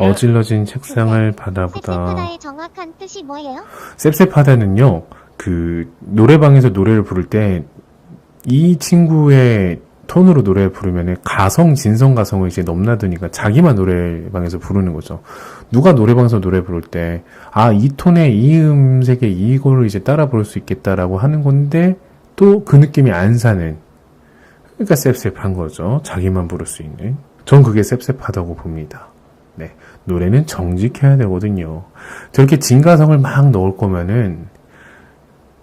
어질러진 책상을 바라보다. 셉셉하다의 정확한 뜻이 뭐예요? 셉셉하다는요, 그, 노래방에서 노래를 부를 때, 이 친구의 톤으로 노래 부르면은 가성, 진성 가성을 이제 넘나드니까 자기만 노래방에서 부르는 거죠. 누가 노래방에서 노래 부를 때, 아, 이 톤에 이 음색에 이거를 이제 따라 부를 수 있겠다라고 하는 건데, 또 그 느낌이 안 사는. 그러니까 셉셉한 거죠. 자기만 부를 수 있는. 전 그게 셉셉하다고 봅니다. 네. 노래는 정직해야 되거든요. 저렇게 진가성을 막 넣을 거면은,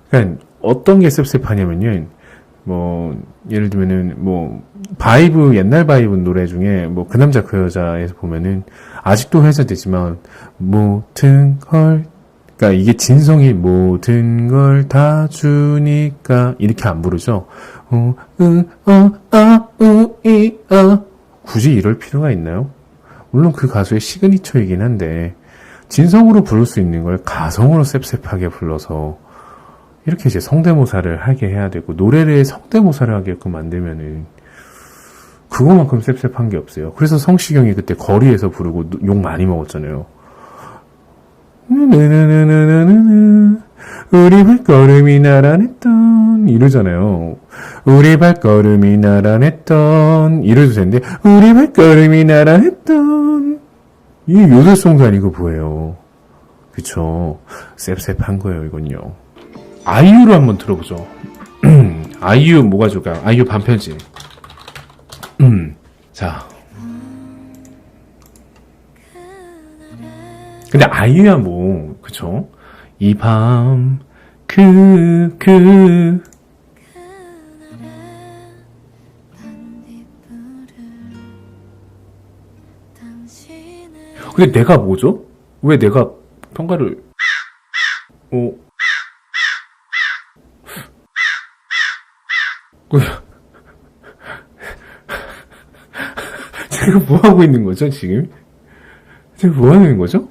그러니까 어떤 게 섭섭하냐면요. 뭐 예를 들면은 뭐 바이브 옛날 바이브 노래 중에 뭐 그 남자 그 여자에서 보면은 아직도 회자되지만 모든 걸 그러니까 이게 진성이 모든 걸 다 주니까 이렇게 안 부르죠. 어, 으, 어, 아, 우, 이, 아. 굳이 이럴 필요가 있나요? 물론 그 가수의 시그니처이긴 한데 진성으로 부를 수 있는 걸 가성으로 셉셉하게 불러서 이렇게 이제 성대모사를 하게 해야 되고 노래를 성대모사를 하게끔 만들면은 그거만큼 셉셉한 게 없어요. 그래서 성시경이 그때 거리에서 부르고 욕 많이 먹었잖아요. 우리 발걸음이 나란했던 이러잖아요. 우리 발걸음이 나란했던 이래도 되는데 우리 발걸음이 나란했던 이 요술송도 아니고 뭐예요. 그쵸. 셉셉한 거예요, 이건요. 아이유로 한번 들어보죠. 아이유 뭐가 좋을까요? 아이유 반편지. 음, 자. 근데 아이유야 뭐, 그쵸? 이 밤, 그, 그. 근데 내가 뭐죠? 왜 내가 평가를, 어, 그- 제가 뭐 하고 있는 거죠, 지금? 제가 뭐 하는 거죠?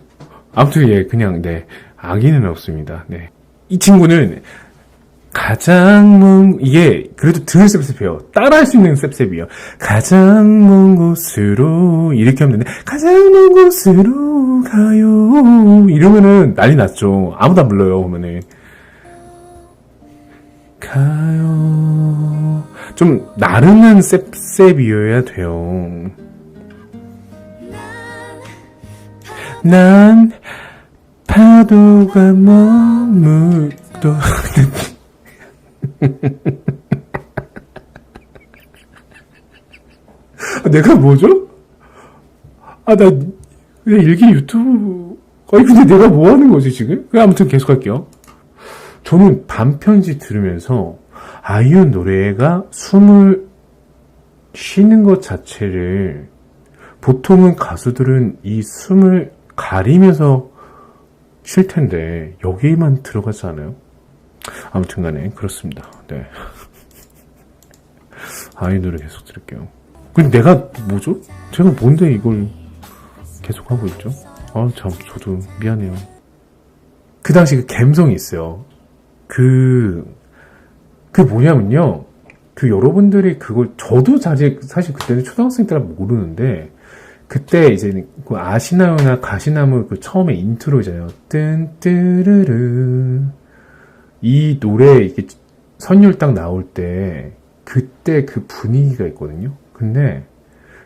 아무튼, 예, 그냥, 네, 악의는 없습니다. 네. 이 친구는 가장 먼, 이게, 그래도 덜 셉셉해요. 따라할 수 있는 셉셉이에요. 가장 먼 곳으로, 이렇게 하면 되는데, 가장 먼 곳으로 가요. 이러면은 난리 났죠. 아무도 안 불러요, 보면은. 가요. 좀 나른한 셉셉이어야 돼요. 난 파도가 머물러 아, 내가 뭐죠? 아, 나, 왜 일기 유튜브, 아니, 근데 내가 뭐 하는 거지, 지금? 그래, 아무튼 계속 할게요. 저는 반편지 들으면서 아이유 노래가 숨을 쉬는 것 자체를 보통은 가수들은 이 숨을 가리면서 쉴 텐데 여기만 들어가지 않아요? 아무튼 간에 그렇습니다. 네. 아이유 노래 계속 들을게요. 근데 내가 뭐죠? 제가 뭔데 이걸 계속 하고 있죠? 아, 참, 저도 미안해요. 그 당시 그 감성이 있어요. 그, 그 뭐냐면요. 그 여러분들이 그걸, 저도 사실, 사실 그때는 초등학생 때라 모르는데, 그때 이제 그 아시나요나 가시나무 그 처음에 인트로잖아요. 뜬, 뜨르르. 이 노래, 이게 선율 딱 나올 때, 그때 그 분위기가 있거든요. 근데,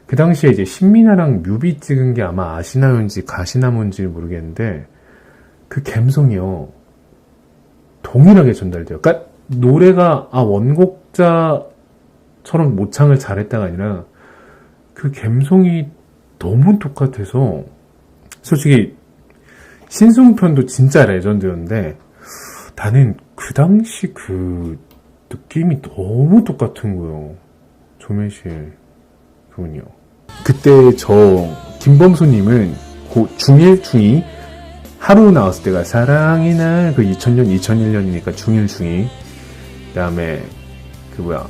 그 당시에 이제 신민아랑 뮤비 찍은 게 아마 아시나요인지 가시나무인지 모르겠는데, 그 감성이요. 동일하게 전달돼요. 그러니까 노래가 아 원곡자처럼 모창을 잘했다가 아니라 그 감성이 너무 똑같아서 솔직히 신승편도 진짜 레전드였는데 나는 그 당시 그 느낌이 너무 똑같은 거예요. 조매실 그분요. 그때 저 김범수님은 고 중1 중2 하루 나왔을 때가 사랑의 날, 그 2000년, 2001년이니까 중1, 중2. 그 다음에, 그 뭐야.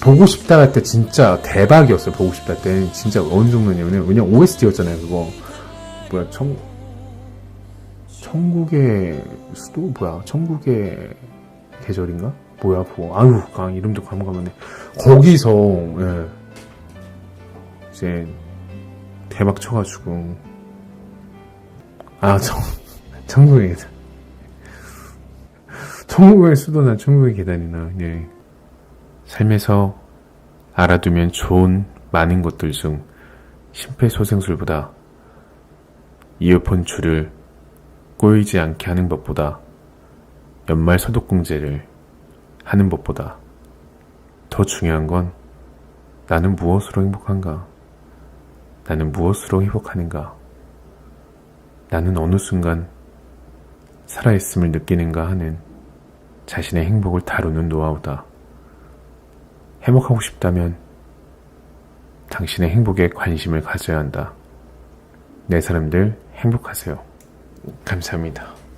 보고 싶다 할 때 진짜 대박이었어요, 보고 싶다 할 때. 진짜 어느 정도냐면은, 왜냐면 OST였잖아요, 그거. 뭐야, 청, 천국의 수도? 뭐야, 천국의 계절인가? 뭐야, 뭐, 아유, 아, 이름도 까먹었네. 거기서, 예. 이제, 대박 쳐가지고 아 정, 천국의 계단 천국의 수도나 천국의 계단이나 예. 삶에서 알아두면 좋은 많은 것들 중 심폐소생술보다 이어폰 줄을 꼬이지 않게 하는 법보다 연말 소독공제를 하는 법보다 더 중요한 건 나는 무엇으로 행복한가? 나는 무엇으로 행복하는가? 나는 어느 순간 살아있음을 느끼는가 하는 자신의 행복을 다루는 노하우다. 행복하고 싶다면 당신의 행복에 관심을 가져야 한다. 내 사람들 행복하세요. 감사합니다.